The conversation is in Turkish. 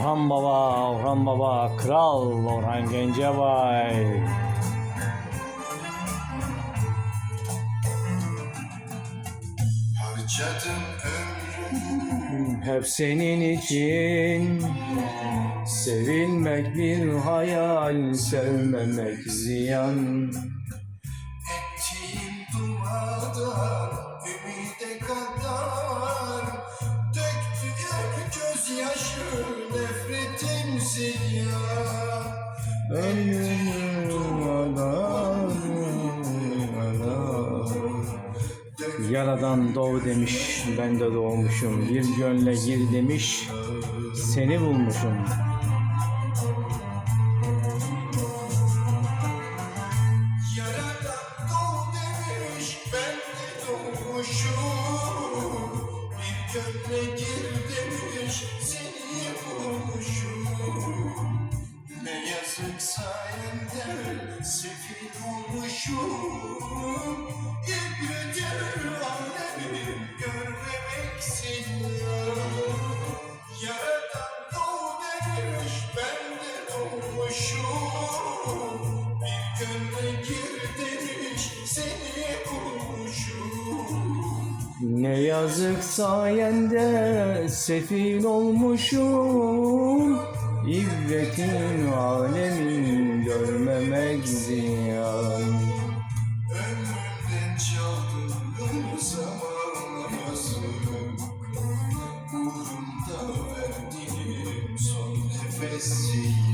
Orhan Baba, Orhan Baba, Kral Orhan Gencebay. Harcadım ömrümü Hep senin için Sevilmek bir hayal Sevmemek ziyan ettiğim duadan Yaradan doğ demiş ben de doğmuşum. Bir gönle gir demiş Seni bulmuşum Bir gönle gir demiş Seni bulmuşum. Ne yazık sayende Sefil olmuşum Ne yazık sayende sefil olmuşum. İbretin alemin görmemek ziyan. Ömrümden çaldığın zamanlamazım Uğrumda verdiğim son nefes yıllar